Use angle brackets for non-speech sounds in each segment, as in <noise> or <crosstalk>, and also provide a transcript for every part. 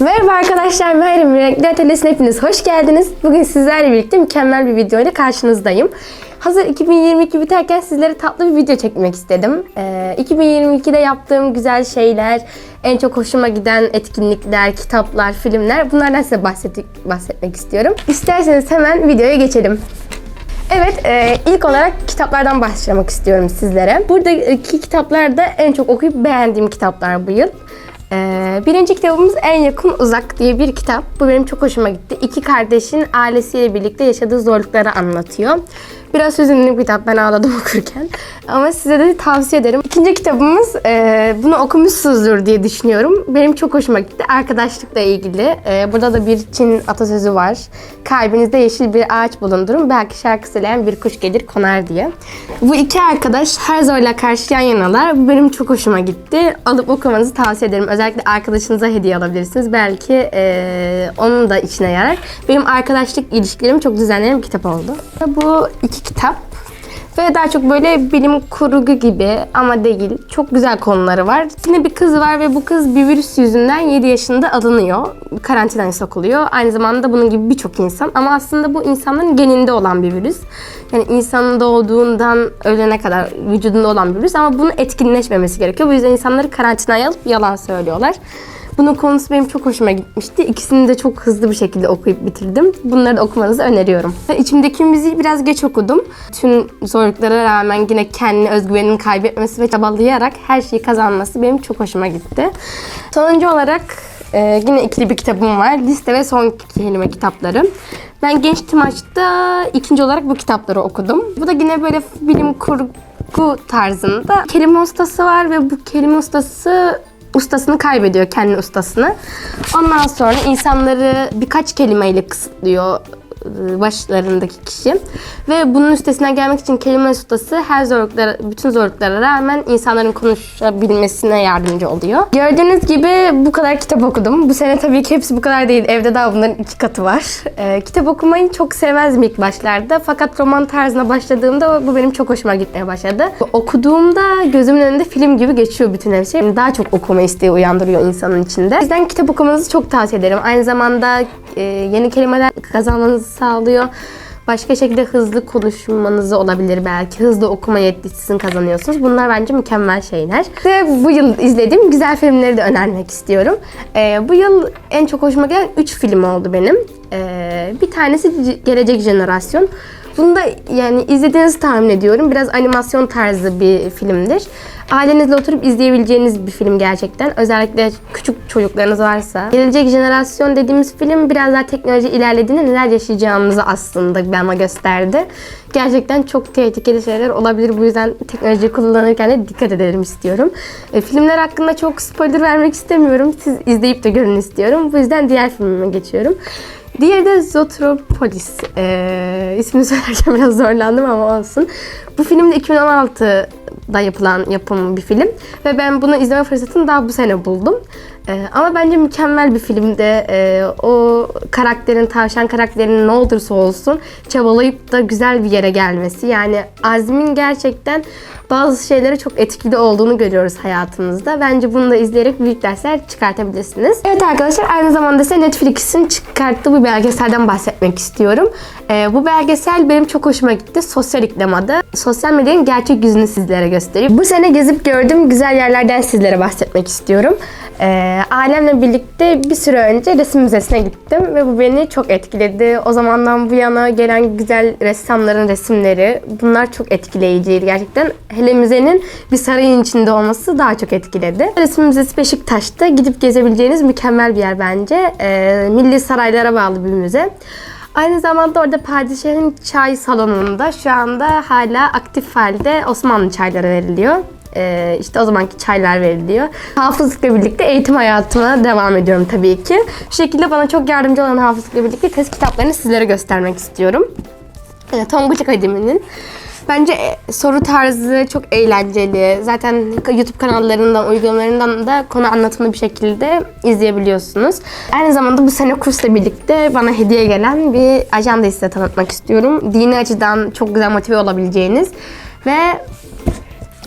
Merhaba arkadaşlar, Meryem Renkli Atölyesi'ne hepiniz hoş geldiniz. Bugün sizlerle birlikte mükemmel bir video ile karşınızdayım. Hazır 2022 biterken sizlere tatlı bir video çekmek istedim. Ee, 2022'de yaptığım güzel şeyler, en çok hoşuma giden etkinlikler, kitaplar, filmler bunlardan size bahset- bahsetmek istiyorum. İsterseniz hemen videoya geçelim. Evet, e, ilk olarak kitaplardan başlamak istiyorum sizlere. Buradaki kitaplar da en çok okuyup beğendiğim kitaplar bu yıl. E, birinci kitabımız En Yakın Uzak diye bir kitap. Bu benim çok hoşuma gitti. İki kardeşin ailesiyle birlikte yaşadığı zorlukları anlatıyor. Biraz hüzünlü bir kitap, ben ağladım <laughs> okurken. Ama size de tavsiye ederim. İkinci kitabımız, e, bunu okumuşsunuzdur diye düşünüyorum. Benim çok hoşuma gitti. Arkadaşlıkla ilgili. E, burada da bir Çin atasözü var. Kalbinizde yeşil bir ağaç bulundurun. Belki şarkı söyleyen bir kuş gelir konar diye. Bu iki arkadaş her zorla karşı yan yanalar. Bu benim çok hoşuma gitti. Alıp okumanızı tavsiye ederim. Özellikle arkadaşınıza hediye alabilirsiniz. Belki e, onun da içine yarar. Benim arkadaşlık ilişkilerim çok düzenlenen bir kitap oldu. Bu iki kitap ve daha çok böyle bilim kurgu gibi ama değil. Çok güzel konuları var. Yine bir kız var ve bu kız bir virüs yüzünden 7 yaşında alınıyor. Karantinaya sokuluyor. Aynı zamanda bunun gibi birçok insan. Ama aslında bu insanların geninde olan bir virüs. Yani insanın doğduğundan ölene kadar vücudunda olan bir virüs. Ama bunun etkinleşmemesi gerekiyor. Bu yüzden insanları karantinaya alıp yalan söylüyorlar. Bunun konusu benim çok hoşuma gitmişti. İkisini de çok hızlı bir şekilde okuyup bitirdim. Bunları da okumanızı öneriyorum. İçimdeki müziği biraz geç okudum. Tüm zorluklara rağmen yine kendini özgüvenini kaybetmesi ve çabalayarak her şeyi kazanması benim çok hoşuma gitti. Sonuncu olarak e, yine ikili bir kitabım var. Liste ve son kelime kitapları. Ben genç Timaç'ta ikinci olarak bu kitapları okudum. Bu da yine böyle bilim kurgu tarzında. Kelime ustası var ve bu kelime ustası ustasını kaybediyor, kendi ustasını. Ondan sonra insanları birkaç kelimeyle kısıtlıyor başlarındaki kişi. Ve bunun üstesinden gelmek için kelime ustası her zorluklara, bütün zorluklara rağmen insanların konuşabilmesine yardımcı oluyor. Gördüğünüz gibi bu kadar kitap okudum. Bu sene tabii ki hepsi bu kadar değil. Evde daha bunların iki katı var. Ee, kitap okumayı çok sevmezdim ilk başlarda. Fakat roman tarzına başladığımda bu benim çok hoşuma gitmeye başladı. Okuduğumda gözümün önünde film gibi geçiyor bütün her şey. Daha çok okuma isteği uyandırıyor insanın içinde. O kitap okumanızı çok tavsiye ederim. Aynı zamanda e, yeni kelimeler kazanmanızı sağlıyor. Başka şekilde hızlı konuşmanızı olabilir belki. Hızlı okuma yetisini kazanıyorsunuz. Bunlar bence mükemmel şeyler. Ve bu yıl izlediğim güzel filmleri de önermek istiyorum. Ee, bu yıl en çok hoşuma giden 3 film oldu benim. Ee, bir tanesi Gelecek Jenerasyon. Bunu da yani izlediğinizi tahmin ediyorum. Biraz animasyon tarzı bir filmdir. Ailenizle oturup izleyebileceğiniz bir film gerçekten. Özellikle küçük çocuklarınız varsa. Gelecek jenerasyon dediğimiz film biraz daha teknoloji ilerlediğinde neler yaşayacağımızı aslında bana gösterdi. Gerçekten çok tehlikeli şeyler olabilir. Bu yüzden teknoloji kullanırken de dikkat edelim istiyorum. E, filmler hakkında çok spoiler vermek istemiyorum. Siz izleyip de görün istiyorum. Bu yüzden diğer filmime geçiyorum. Diğeri de Zootropolis. Ee, ismini söylerken <laughs> biraz zorlandım ama olsun. Bu film de 2016'da yapılan yapım bir film. Ve ben bunu izleme fırsatını daha bu sene buldum. Ee, ama bence mükemmel bir filmde. Ee, o karakterin, tavşan karakterinin ne olursa olsun çabalayıp da güzel bir yere gelmesi. Yani Azmin gerçekten bazı şeylere çok etkili olduğunu görüyoruz hayatımızda. Bence bunu da izleyerek büyük dersler çıkartabilirsiniz. Evet arkadaşlar aynı zamanda size Netflix'in çıkarttığı bir belgeselden bahsetmek istiyorum. Ee, bu belgesel benim çok hoşuma gitti. Sosyal iklim adı. Sosyal medyanın gerçek yüzünü sizlere gösteriyor. Bu sene gezip gördüğüm güzel yerlerden sizlere bahsetmek istiyorum. Ee, ailemle birlikte bir süre önce resim müzesine gittim ve bu beni çok etkiledi. O zamandan bu yana gelen güzel ressamların resimleri bunlar çok etkileyiciydi gerçekten. Hele müzenin bir sarayın içinde olması daha çok etkiledi. Resim Müzesi Beşiktaş'ta gidip gezebileceğiniz mükemmel bir yer bence. Ee, milli saraylara bağlı bir müze. Aynı zamanda orada padişahın çay salonunda şu anda hala aktif halde Osmanlı çayları veriliyor. Ee, işte o zamanki çaylar veriliyor. Hafızlıkla birlikte eğitim hayatıma devam ediyorum tabii ki. Bu şekilde bana çok yardımcı olan hafızlıkla birlikte test kitaplarını sizlere göstermek istiyorum. Ee, Tonguç Akademi'nin Bence e, soru tarzı çok eğlenceli. Zaten YouTube kanallarından, uygulamalarından da konu anlatımlı bir şekilde izleyebiliyorsunuz. Aynı zamanda bu sene kursla birlikte bana hediye gelen bir ajanda size tanıtmak istiyorum. Dini açıdan çok güzel motive olabileceğiniz ve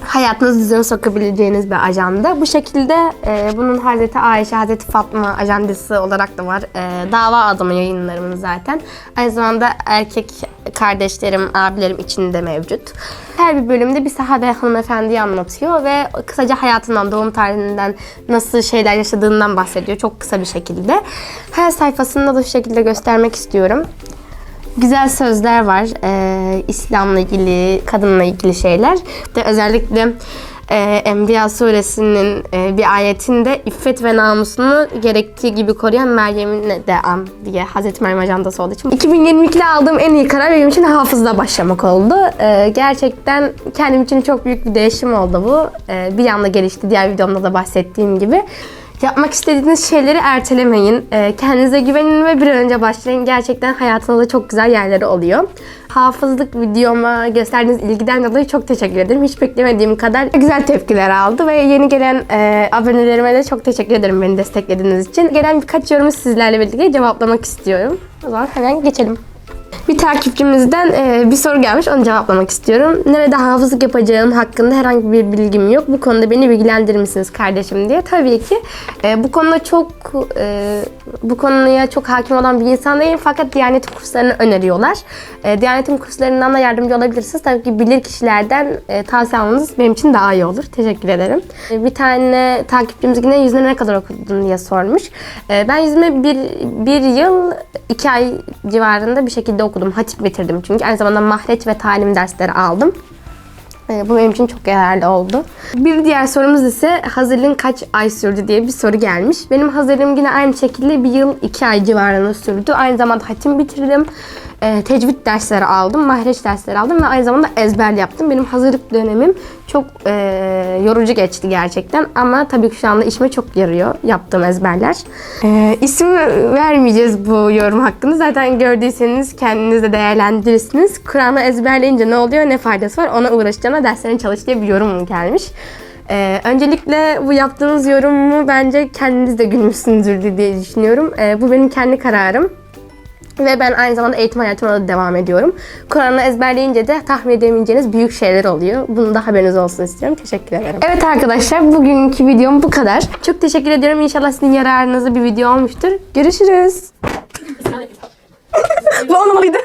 hayatınızı düzene sokabileceğiniz bir ajanda. Bu şekilde e, bunun Hazreti Ayşe, Hazreti Fatma ajandası olarak da var. E, dava adamı yayınlarımız zaten. Aynı zamanda erkek kardeşlerim, abilerim için de mevcut. Her bir bölümde bir sahabe hanımefendiyi anlatıyor ve kısaca hayatından, doğum tarihinden nasıl şeyler yaşadığından bahsediyor çok kısa bir şekilde. Her sayfasında da şu şekilde göstermek istiyorum güzel sözler var. Ee, İslam'la ilgili, kadınla ilgili şeyler. De özellikle e, Enbiya suresinin e, bir ayetinde iffet ve namusunu gerektiği gibi koruyan Meryem'in de an diye Hazreti Meryem ajandası olduğu için. 2022'de aldığım en iyi karar benim için hafızla başlamak oldu. Ee, gerçekten kendim için çok büyük bir değişim oldu bu. Ee, bir anda gelişti diğer videomda da bahsettiğim gibi. Yapmak istediğiniz şeyleri ertelemeyin. Ee, Kendinize güvenin ve bir an önce başlayın. Gerçekten hayatınızda çok güzel yerleri oluyor. Hafızlık videoma gösterdiğiniz ilgiden dolayı çok teşekkür ederim. Hiç beklemediğim kadar güzel tepkiler aldı ve yeni gelen e, abonelerime de çok teşekkür ederim beni desteklediğiniz için. Gelen birkaç yorumu sizlerle birlikte cevaplamak istiyorum. O zaman hemen geçelim. Bir takipçimizden e, bir soru gelmiş, onu cevaplamak istiyorum. Nerede hafızlık yapacağım hakkında herhangi bir bilgim yok. Bu konuda beni bilgilendirir misiniz kardeşim diye. Tabii ki e, bu konuda çok e, bu konuya çok hakim olan bir insan değilim fakat Diyanet kurslarını öneriyorlar. E, Diyanet'in kurslarından da yardımcı olabilirsiniz. Tabii ki bilir kişilerden e, tavsiye almanız benim için daha iyi olur. Teşekkür ederim. E, bir tane takipçimiz yine yüzüne ne kadar okudun diye sormuş. E, ben yüzüme bir, bir yıl iki ay civarında bir şekilde okudum. Hatip bitirdim çünkü. Aynı zamanda mahreç ve talim dersleri aldım. E, Bu benim için çok yararlı oldu. Bir diğer sorumuz ise hazırlığın kaç ay sürdü diye bir soru gelmiş. Benim hazırlığım yine aynı şekilde bir yıl iki ay civarında sürdü. Aynı zamanda hatim bitirdim. E, tecvid dersleri aldım, mahreç dersleri aldım ve aynı zamanda ezber yaptım. Benim hazırlık dönemim çok e, yorucu geçti gerçekten ama tabii ki şu anda işime çok yarıyor yaptığım ezberler. E, isim vermeyeceğiz bu yorum hakkında. Zaten gördüyseniz kendiniz de değerlendirirsiniz. Kur'an'ı ezberleyince ne oluyor, ne faydası var ona uğraşacağına derslerini çalış diye bir yorum gelmiş. Ee, öncelikle bu yaptığınız yorumu bence kendiniz de gülmüşsünüzdür diye düşünüyorum. Ee, bu benim kendi kararım. Ve ben aynı zamanda eğitim hayatıma da devam ediyorum. Kur'an'ı ezberleyince de tahmin edemeyeceğiniz büyük şeyler oluyor. Bunun da haberiniz olsun istiyorum. Teşekkür ederim. Evet arkadaşlar bugünkü videom bu kadar. Çok teşekkür ediyorum. İnşallah sizin yararınıza bir video olmuştur. Görüşürüz. bu olmalıydı.